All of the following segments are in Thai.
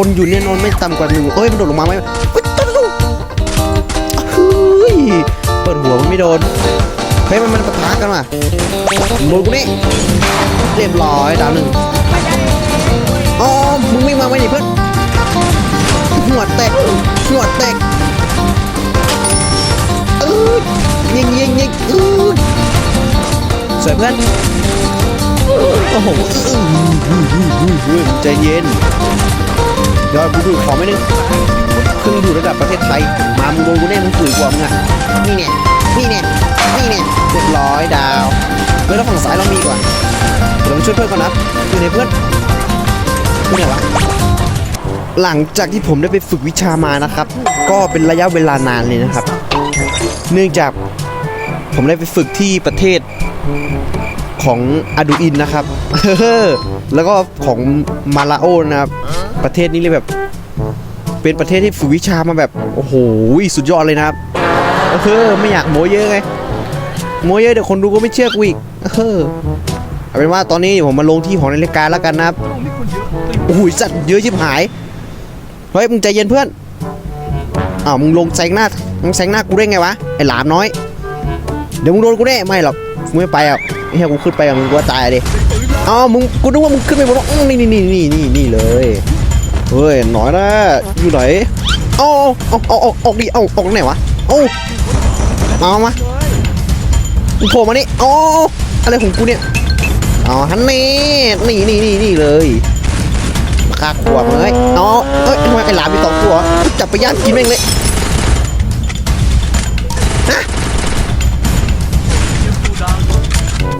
คนอยู่แน่นอนไม่ต่ำกว่าหนึ่งเอ้ยมันโดดลงมาไหมเฮ้ยโดดลงเฮ้ยเปิดหัวมันไม่โดนเฮ้ยมันมันปะทะกันว่ะโดนกูนี่เรียบร้อยดาวหนึ่งอ๋อมึงวิ่งมาไมนี่เพื่อนหัวแตกหัวแตกเออยิงยิงยิงเออสวยเพื่อนโอ้โหใจเย็น เดี๋ยวกูดูของไม่นึงเครื่องดูระดับประเทศไทย มามึงโดนกูแน่มึงตุ๋ยกว่ามึงอะนี่เนี่ยนี่เนี่ยนี่เนี่ยเรียบร้อยดาวเฮ้ยแล้วฝั่งซ้ายเรามีกว่าเดี๋ยวเราไปช่วยเพื่อนก่อนนะอยู่ในเพื่อนเพื่อนไหนวะหลังจากที่ผมได้ไปฝึกวิชามานะครับ ก็เป็นระยะเวลานานเลยนะครับ เนื่องจากผมได้ไปฝึกที่ประเทศของอาดูอินนะครับ แล้วก็ของมาลาโอนะครับ ประเทศนี้เลยแบบ เป็นประเทศที่ฝึกวิชามาแบบ โอ้โหสุดยอดเลยนะครับเออไม่อยากโม้เยอะไงโม้เยอะเดี๋ยวคนดูก็ไม่เชื่อกูอีกเออเอาเป็นว่าตอนนี้ผมมาลงที่ของนาฬิกาแล้วกันนะครับโอ้โหสัตว์เยอะชิบหายเฮ้ยมึงใจเย็นเพื่อนอ้าวมึงลงแซงหน้ามึงแซงหน้ากูได้ไงวะไอ้หลามน้อย เดี๋ยวมึงโดนกูแน่ไม่หรอกมึงไม่ไปอะไอ้เหี้ยกูขึ้นไปอะมึงกลัวตายดิอ๋อมึงกูนึกว่ามึงขึ้นไปบนนี่นี่นี่นี่นี่เลย เฮ้ยน่อยนะอยู่ไหนเอาเอาเอาเอาออกดิเอาออกตรงไหนวะเอามามาโผล่มานี่อ๋ออะไรของกูเนี่ยอ๋อฮันนี่นี่นี่นี่นี่เลยมาฆ่าขวบเลยอ๋อเอ้ยทำไมไอ้หลามมีสองตัวจับไปย่างกินแม่งเลยฮะ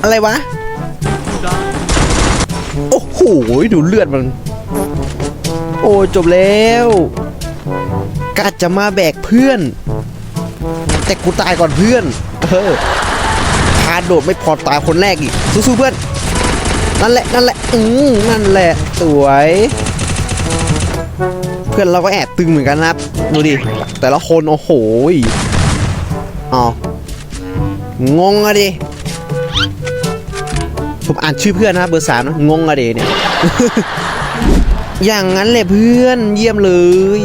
อะไรวะ โอ้โห ดูเลือดมัน อ้จบแล้วกาจะมาแบกเพื่อน แต่กูตายก่อนเพื่อน เออพาโดดไม่พอตายคนแรกอีก สู้ๆเพื่อน นั่นแหละ นั่นแหละ อืมนั่นแหละ สวย เพื่อนเราก็แอบตึงเหมือนกันนะดูดิ แต่ละคนโอ้โหอ๋องงอะดิ ผมอ่านชื่อเพื่อนนะเบอร์สามนะ งงอะเดเนี่ย อย่างนั้นแหละเพื่อนเยี่ยมเลย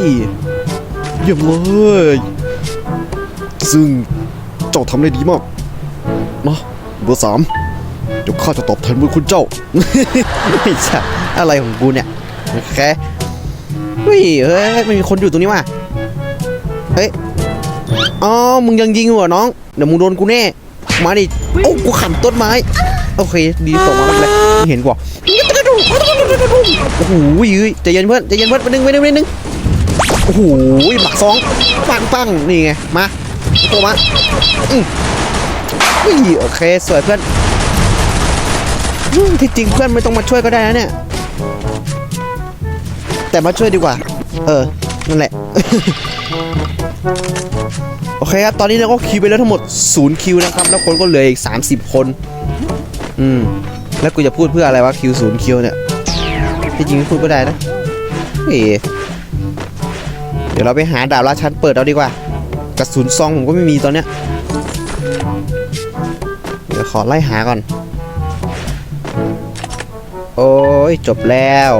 เยี่ยมเลย ซึ่งเจ้าทำได้ดีมากนะเบอร์สามเดี๋ยวข้าจะตอบแทนบุญคุณเจ้า ไม่ใช่อะไรของกูเนี่ยโอเคเฮ้ยเฮ้ยไมันมีคนอยู่ตรงนี้ว่ะเฮ้ยอ๋อมึงยังยิงอยู่เหรอน้องเดี๋ยวมึงโดนกูแน่มาดิโอ้กูขำต้นไม้ โอเค ดีส่งมาไม่เป็นไรไม่เห็นกว่า โอ้โหยื้ยใจเย็นเพื่อนใจเย็นเพื่อนไปนึงไปนึงไปนึงโอ้โหหมักสองปังปังนี่ไงมาโผล่มาอืมอุ้ยโอเคสวยเพื่อนที่จริงเพื่อนไม่ต้องมาช่วยก็ได้นะเนี่ย แต่มาช่วยดีกว่า เออ นั่นแหละ โอเคครับ ตอนนี้เราก็คิวไปแล้วทั้งหมด 0 คิวนะครับ แล้วคนก็เหลืออีก 30 คน อืม แล้วกูจะพูดเพื่ออะไรวะคิวศูนย์คิวเนี่ยที่จริงพูดก็ได้นะเอ๋เดี๋ยวเราไปหาดาบราชันเปิดเอาดีกว่ากระสุนซองผมก็ไม่มีตอนเนี้ยเดี๋ยวขอไล่หาก่อน โอ้ยจบแล้ว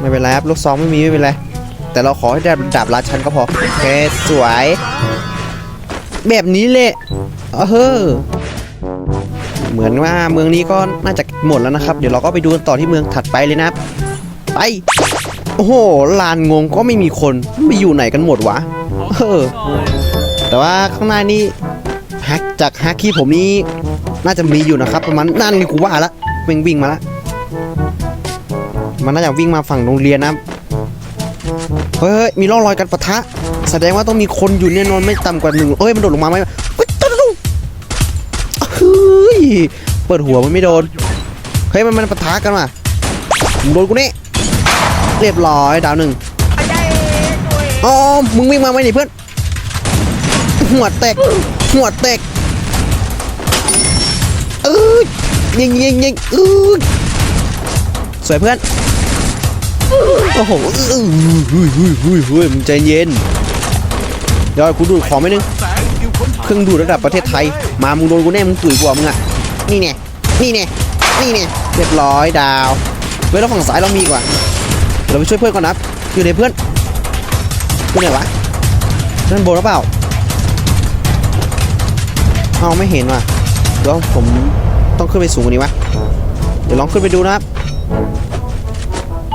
ไม่เป็นไรครับลูกซองไม่มีไม่เป็นไรแต่เราขอให้ได้ดาบราชันก็พอโอเคสวย แบบนี้แหละ เออเหมือนว่าเมืองนี้ก็น่าจะหมดแล้วนะครับ เดี๋ยวเราก็ไปดูกันต่อที่เมืองถัดไปเลยนะไปโอ้โหลานงงก็ไม่มีคนไปอยู่ไหนกันหมดวะเออแต่ว่าข้างหน้านี้ฮักจากฮักคีผมนี้น่าจะมีอยู่นะครับ ประมาณนั่นกูว่าละวิ่งวิ่งมาละมันน่าจะวิ่งมาฝั่งโรงเรียนนะเฮ้ยมีร่องรอยการปะทะ แสดงว่าต้องมีคนอยู่แน่นอนไม่ต่ำกว่าหนึ่งเอ้ยมันโดดลงมาไหม เปิดหัวมันไม่โดน เฮ้ยมันมันปะทะกันว่ะมึงโดนกูนี่เรียบร้อยดาวหนึ่งอ๋อมึงวิ่งมาไหมนี่เพื่อน หัวแตก หัวแตกเออยิงยิงยิงเออสวยเพื่อน โอ้โหเฮ้ยเฮ้ยเฮ้ยเฮ้ยเฮ้ยมึงใจเย็นเดี๋ยวกูดูดของไม่นึง เครื่องดูดระดับประเทศไทย มามึงโดนกูแน่ มึงตุ๋ยกว่ามึงอะ นี่เนี่ยนี่เนี่ยนี่เนี่ยเรียบร้อยดาวเว้ยแล้วฝั่งซ้ายเรามีกว่ะเราไปช่วยเพื่อนก่อนนะอยู่ไหนเพื่อนอยู่ไหนวะด้านโบหรือเปล่าเอาไม่เห็นว่ะเดี๋ยวผมต้องขึ้นไปสูงกว่านี้วะเดี๋ยวลองขึ้นไปดูนะครับ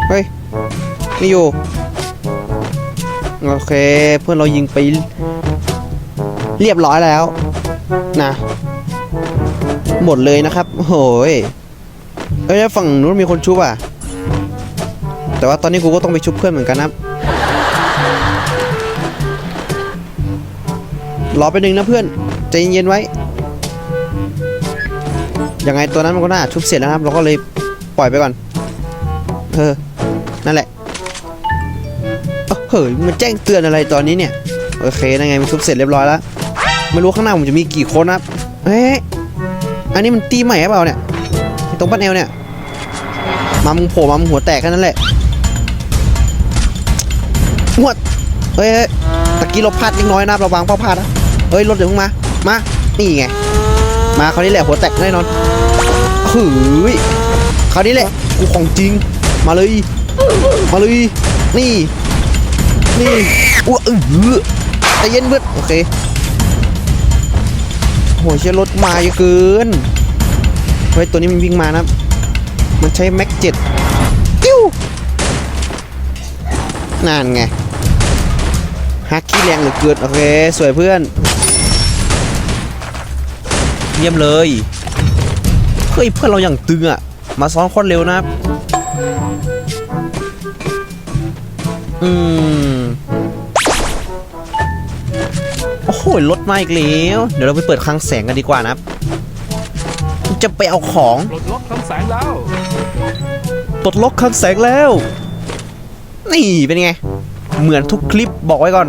เฮ้ยไม่อยู่โอเคเพื่อนเรายิงไปเรียบร้อยแล้วนะ หมดเลยนะครับโอ้ยเอ้ยฝั่งนู้นมีคนชุบอะ แต่ว่าตอนนี้กูก็ต้องไปชุบเพื่อนเหมือนกันนะรอไปหนึ่งนะเพื่อนใจเย็นๆไว้ ยังไงตัวนั้นมันก็น่าชุบเสร็จแล้วนะครับเราก็เลยปล่อยไปก่อนเออนั่นแหละเอ้าเฮ้ยมันแจ้งเตือนอะไรตอนนี้เนี่ย โอเคนั่นไงมันชุบเสร็จเรียบร้อยแล้ว ไม่รู้ข้างหน้าผมจะมีกี่คนนะครับเฮ้ย อันนี้มันตีใหม่หรือเปล่าเนี่ยตรงปั้นเอวเนี่ยมามึงโผล่มามึงหัวแตกแค่นั้นแหละหัวเฮ้ยเฮ้ยตะกี้เราพลาดเล็กน้อยนะระวังเป้าพลาดนะเฮ้ยรถเดี๋ยวมึงมา มา นี่ไง มาคราวนี้แหละหัวแตกแน่นอนหืยคราวนี้แหละกูของจริง มาเลย มาเลย นี่ นี่อ้วเออใจเย็นเพื่อนโอเค โหเชี่ยรถมาเยอะเกินเฮ้ยตัวนี้มันวิ่งมานะมันใช้แม็กเจ็ดกิ้วนั่นไงฮักกี้แรงเหลือเกินโอเค สวยเพื่อน เยี่ยมเลยเฮ้ยเพื่อนเราอย่างตึงอะมาซ้อนโคตรเร็วนะครับอืม อ้โหรถมาอีกแล้วเดี๋ยวเราไปเปิดคลังแสงกันดีกว่านะครับจะไปเอาของปลดล็อกคำแสงแล้วปลดล็อกคลังแสงแล้ว นี่เป็นไง เหมือนทุกคลิปบอกไว้ก่อน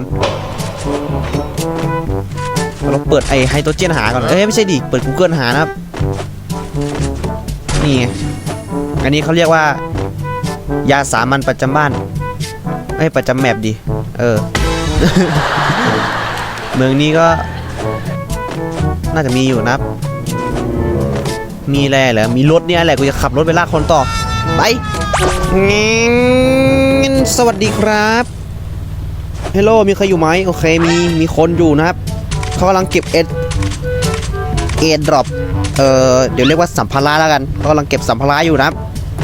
เราเปิดไอไฮโดรเจนหาก่อนเอ้ยไม่ใช่ดิเปิด Google หานะครับ นี่ไงอันนี้เขาเรียกว่า ยาสามัญประจำบ้านเอ้ยประจำแมปดิ เออเมืองนี้ก็ น่าจะมีอยู่นะมีแร่เหรอมีรถเนี่ยแหละกูจะขับรถไปลากคนต่อ ไปสวัสดีครับเฮลโลมีใครอยู่ไหมโอเคมีมีคนอยู่นะครับเขากำลังเก็บเอ็ดเอ็ดดรอปเอ่อเดี๋ยวเรียกว่าสัมภาระแล้วกันเขากำลังเก็บสัมภาระอยู่นะครับ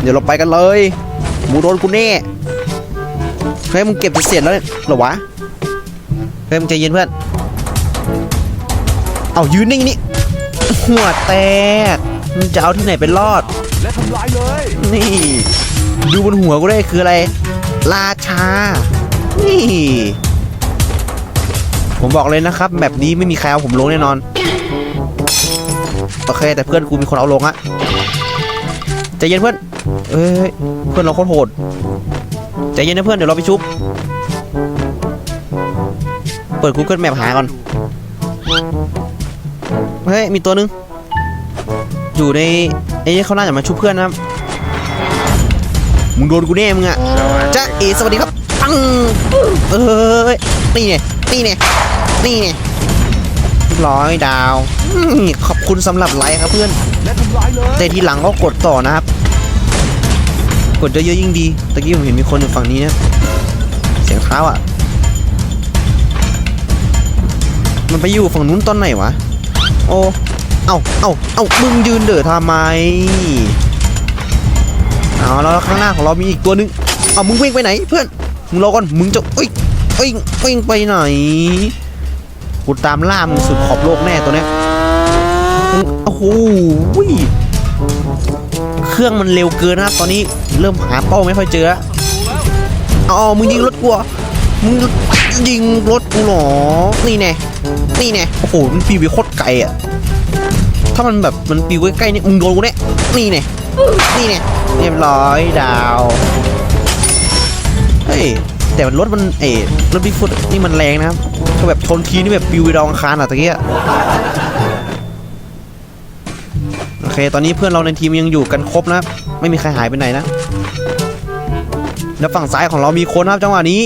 เดี๋ยวเราไปกันเลยหมูโดนกูแน่เฮ้ยมึงเก็บจะเสร็จแล้วเนี่ยเหรอวะเฮ้ยมึงใจเย็นเพื่อน เอายืนนิ่งนี่หัวแตกมึงจะเอาที่ไหนไปรอด และทำลายเลย นี่ ดูบนหัวกูได้คืออะไร ราชา นี่ ผมบอกเลยนะครับแบบนี้ไม่มีใครเอาผมลงแน่นอน โอเค แต่เพื่อนกูมีคนเอาลงอะใจเย็นเพื่อน เอ้ย เพื่อนเราโคตรโหดใจเย็นนะเพื่อนเดี๋ยวเราไปชุบ เปิด Google Map หาก่อน เฮ้ย มีตัวหนึง อยู่ในไอ้นี่เขาน่าจะมาชุบเพื่อนนะครับ มึงโดนกูแน่มึงอะจ้าเอสวัสดีครับปังเอ้ยนี่เนี่ยนี่เนี่ยนี่เนี่ยร้อยดาวอืมขอบคุณสำหรับไลค์ครับเพื่อนและทำลายเลยแต่ทีหลังก็กดต่อนะครับ กดเยอะๆยิ่งดี ตะกี้ผมเห็นมีคนอยู่ฝั่งนี้นะ เสียงเท้าอะ มันไปอยู่ฝั่งนู้นตอนไหนวะ โอ้เอ้าเอ้าเอ้ามึงยืนเดือดทำไมเอาแล้วข้างหน้าของเรามีอีกตัวหนึงเอามึงวิ่งไปไหนเพื่อนมึงรอก่อนมึงจะเอ้ยเอ้ยวิ่งไปไหนกูตามล่ามึงสุดขอบโลกแน่ตัวเนี้ยโอ้โหเครื่องมันเร็วเกินนะครับตอนนี้เริ่มหาเป้าไม่ค่อยเจออ๋อมึงยิงรถกูมึงยิงรถกูเหรอนี่แน่นี่แน่โอ้โหมันปิวไปโคตร อะ ถ้ามันแบบมันปิวใกล้ๆนี่มึงโดนกูแน่นี่แน่นี่แน่เรียบร้อยดาว เฮ้ยแต่รถมันเอ๋รถบิ๊กฟุตนี่มันแรงนะครับก็แบบชนทีนี่แบบปิวไปดองคารอะตะกี้โอเค ตอนนี้เพื่อนเราในทีมยังอยู่กันครบนะ ไม่มีใครหายไปไหนนะ แล้วฝั่งซ้ายของเรามีคนนะครับจังหวะนี้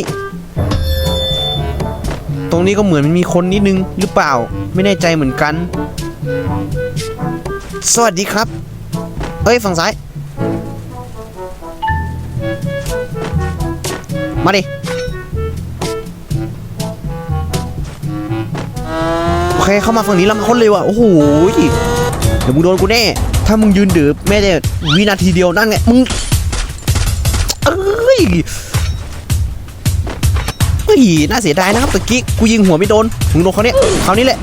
ตรงนี้ก็เหมือนมันมีคนนิดนึงหรือเปล่า ไม่แน่ใจเหมือนกัน สวัสดีครับ เอ้ยฝั่งซ้าย มาดิ โอเคเข้ามาฝั่งนี้ลำวมาคนเลยว่ะ โอ้โห เดี๋ยวมึงโดนกูแน่ ถ้ามึงยืนเดือบแม่แต่วินาทีเดียวนั่นไง มึง เอ้ย ฮ้ยน่าเสียดายนะครับตะกี้กูยิงหัวไม่โดนมึงโดนเขาเนี่ยครานี้แหละ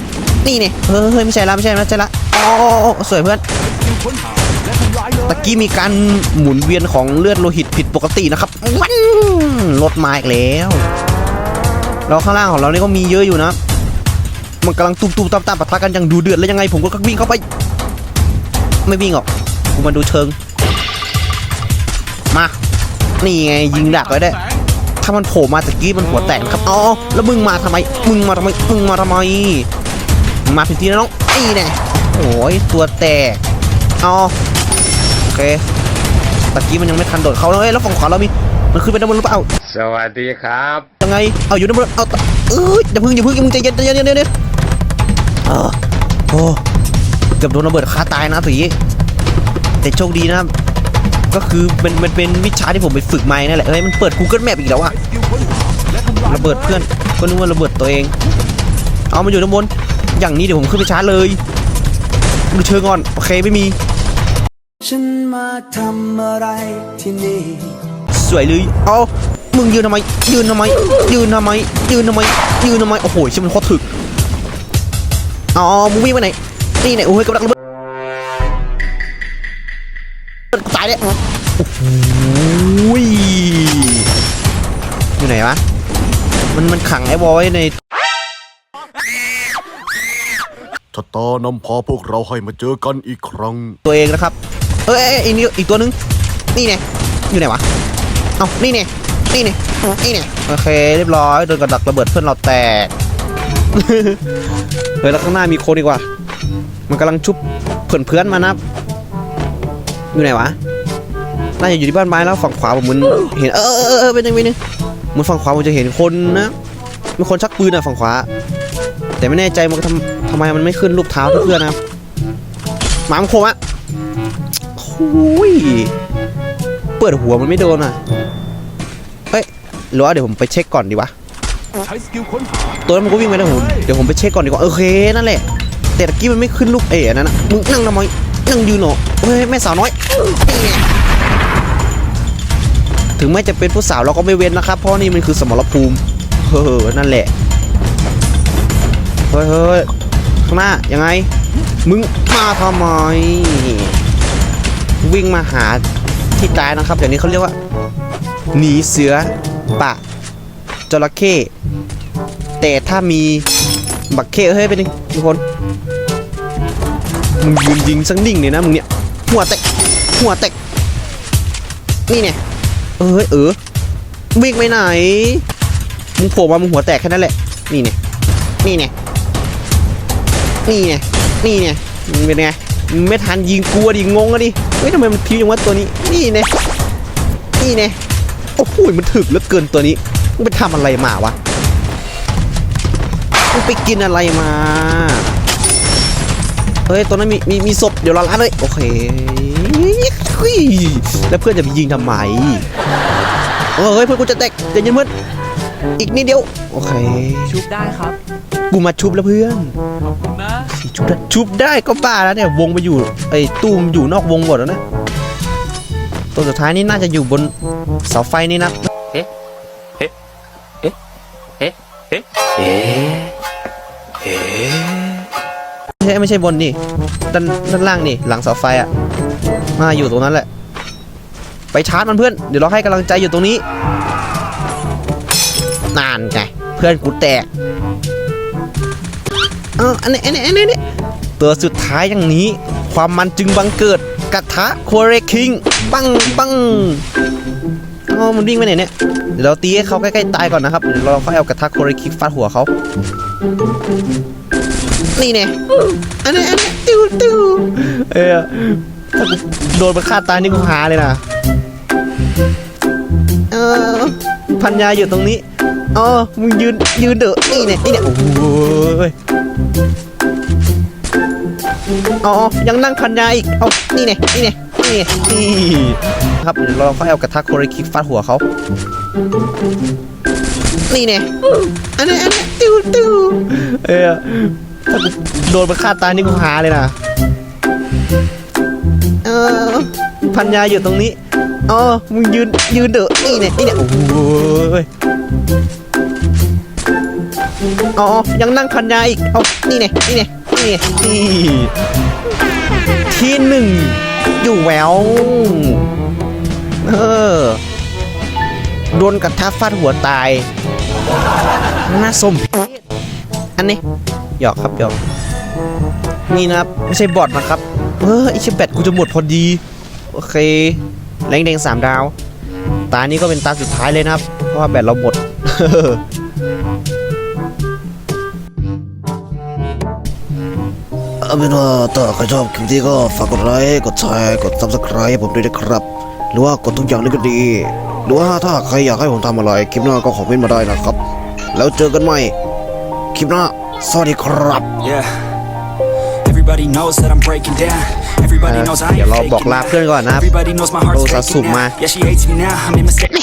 นี่เนี่ยเฮ้ยเฮ้ยไม่ใช่ละไม่ใช่ละไม่ใช่ละอ๋อสวยเพื่อนตะกี้มีการหมุนเวียนของเลือดโลหิตผิดปกตินะครับวันลดมาอีกแล้วแล้วข้างล่างของเรานี่ก็มีเยอะอยู่นะมันกำลังตุ้มตุ้มตามตามปะทะกันอย่างดูเดือดแล้วยังไงผมก็วิ่งเข้าไป ไม่วิ่งหรอกกูมาดูเชิง มา นี่ไงยิงดักไว้ได้ ถ้ามันโผล่มาตะกี้มันหัวแตกนะครับอ๋อแล้วมึงมาทำไม มึงมาทำไม มึงมาทำไมมึงมาผิดที่แล้วน้องไอ้เนี่ยโอ้ยตัวแตกอ๋อโอเคตะกี้มันยังไม่ทันโดดเขาเลยแล้วฝั่งขวาเรามีมันขึ้นไปด้านบนหรือเปล่า สวัสดีครับยังไง เอาอยู่ด้านบน เอาตะเอ้ยอย่าพึ่งอย่าพึ่งอย่ามึงใจเย็นใจเย็นใจเย็นใจเย็นเออโอ้เกือบโดนระเบิดคาตายนะตีแต่โชคดีนะครับ ก็คือมันมันเป็นวิชาที่ผมไปฝึกมานั่นแหละเฮ้ยมันเปิด Google Map อีกแล้วอะคิวค้นหาและทำลายระเบิดเพื่อนก็นึกว่าระเบิดตัวเอง เอามาอยู่ด้านบน อย่างนี้เดี๋ยวผมขึ้นไปชาร์จเลยดูเชิงก่อน โอเคไม่มี ฉันมาทำอะไรที่นี่สวยเลยเอามึงยืนทำไม ยืนทำไม ยืนทำไม ยืนทำไม ยืนทำไม โอ้โหชิมันโคตรถึกอ๋อมึงวิ่งไปไหน นี่ไหนโอ้ยกำลังระเบิดายเลยโอ้โหยอยู่ไหนวะ มันมันขังไอ้บอยไว้ในชะตานำพาพวกเราให้มาเจอกันอีกครั้ง ตัวเองนะครับ เอ้ยเอ้ยอีกนี่อีกตัวนึง นี่ไงอยู่ไหนวะ เอ้า นี่ไงนี่ไงนี่ไงโอเค เรียบร้อย โดนกระดักระเบิดเพื่อนเราแตก เฮ้ย แล้วข้างหน้ามีคนดีกว่า มันกำลังชุบเพื่อนๆมานะครับ อยู่ไหนวะ น่าจะอยู่ที่บ้านไม้แล้วฝั่งขวาผมเหมันเห็น เออเออเออเป็นยังไงนึงเหมันฝั่งขวาผมจะเห็นคนนะมีคนชักปืนอะฝั่งขวา แต่ไม่แน่ใจมันทำทำไมมันไม่ขึ้นรูปเท้าเพื่อนนะครับหมามันโคมอะหุยเปิดหัวมันไม่โดนอะเอ้ยหรือว่าเดี๋ยวผมไปเช็คก่อนดีวะตัวนั้นมันก็วิ่งไปแล้วผมเดี๋ยวผมไปเช็คก่อนดีกว่าโอเคนั่นแหละแต่ตะกี้มันไม่ขึ้นลูกเอ๋นั่นนะมึงนั่งทำไม นั่งยืนเหรอเฮ้ยแม่สาวน้อยถึงแม้จะเป็นผู้สาวเราก็ไม่เว้นนะครับ เพราะนี่มันคือสมรภูมิเฮ้อนั่นแหละเฮ้ยเฮ้ยข้างหน้ายังไง มึงมาทำไมวิ่งมาหาที่ตายนะครับอย่างนี้เขาเรียกว่าหนีเสือปะจระเข้แต่ถ้ามีบักเคเฮ้ยเป็นไงทุกคน มึงยืนยิงสักนิ่งเลยนะมึงเนี่ย หัวแตก หัวแตก นี่เนี่ย เอ้ยเออวิ่งไปไหน มึงโผล่มามึงหัวแตกแค่นั้นแหละ นี่เนี่ย นี่เนี่ย นี่เนี่ย นี่เนี่ยมึงเป็นไงมึงไม่ทันยิงกลัวดิ งงอะดิ เฮ้ยทำไมมันพิวย่างว่าตัวนี้ นี่เนี่ย นี่เนี่ย โอ้โหมันถึกเหลือเกินตัวนี้มึงไปทำอะไรมาวะมึงไปกินอะไรมา เฮ้ยตัวนั้นมีมีมีศพเดี๋ยวเราล้างเลยโอเคเฮ้ยแล้วเพื่อนจะไปยิงทำไมเออเฮ้ยเพื่อนกูจะแตกใจเย็นเพื่อนอีกนิดเดียวโอเคชุบได้ครับกูมาชุบแล้วเพื่อนขอบคุณนะชุบได้ชุบได้ก็บ้าแล้วเนี่ยวงไปอยู่ไอ้ตู้มนอยู่นอกวงหมดแล้วนะตัวสุดท้ายนี่น่าจะอยู่บนเสาไฟนี่นะเอ๊ะเอ๊ะเอ๊ะเอ๊ะเอ๊ะไม่ใช่ไม่ใช่บนนี่ด้านด้านล่างนี่ หลังเสาไฟอะมาอยู่ตรงนั้นแหละ ไปชาร์จมันเพื่อน เดี๋ยวเราให้กำลังใจอยู่ตรงนี้ นานไงเพื่อนกูแตกเอออันนี้อันนี้อันนี้อันนี้ตัวสุดท้ายอย่างนี้ ความมันจึงบังเกิดกระทะโคเรคิงปังปังอ๋อมันวิ่งไปไหนเนี่ยเดี๋ยวเราตีให้เขาใกล้ๆตายก่อนนะครับเดี๋ยวเราค่อยเอากระทะโคเรคิงฟาดหัวเขา นี่เนี่ยอันนี้อันนี้ติ้วติ้วเออถ้ากูโดนมันฆ่าตายนี่กูหาเลยนะเออพันยาอยู่ตรงนี้อ๋อมึงยืนยืนเด้อนี่เนี่ยนี่เนี่ยโอ้ยอ๋อ ยังนั่งพันยาอีก เอา นี่เนี่ยนี่เนี่ยนี่เนี่ยนี่ครับ เดี๋ยวเราค่อยเอากระทะโคเรคิกฟาดหัวเขา นี่เนี่ยอันนี้อันนี้ติ้วติ้วเออ ถ้ากูโดนมันฆ่าตายนี่กูหาเลยนะเออพันยาอยู่ตรงนี้อ๋อมึงยืนยืนเดอนี่เนี่ยนี่เนี่ยโอ้ยอ๋อยังนั่งพันยาอีกเอานี่เนี่ยนี่เนี่ยนี่เนี่ยนี่ที่หนึ่งอยู่แววเออโดนกระทะฟาดหัวตายน้าสมอันนี้ หยอกครับหยอกนี่นะครับ ไม่ใช่บอทนะครับเออไอชิบแบตกูจะหมดพอดี โอเค แรงแดงสามดาว ตานี้ก็เป็นตาสุดท้ายเลยนะครับ เพราะว่าแบตเราหมดเอาเป็นว่าถ้าใครชอบคลิปนี้ก็ฝากกดไลค์ กดแชร์ กด subscribe ผมด้วยนะครับ หรือว่ากดทุกอย่างเลยก็ดี หรือว่าถ้าใครอยากให้ผมทำอะไร คลิปหน้าก็คอมเมนต์มาได้นะครับ แล้วเจอกันใหม่ คลิปหน้า สวัสดีครับ Yeah Everybody knows that I'm breaking down Everybody เออ knows I เดี๋ยว ain't เราบอก faking ลา now เพื่อนก่อนนะครับ Everybody knows my heart's Rosa faking Suma. now Yeah she hates me now I made mistakes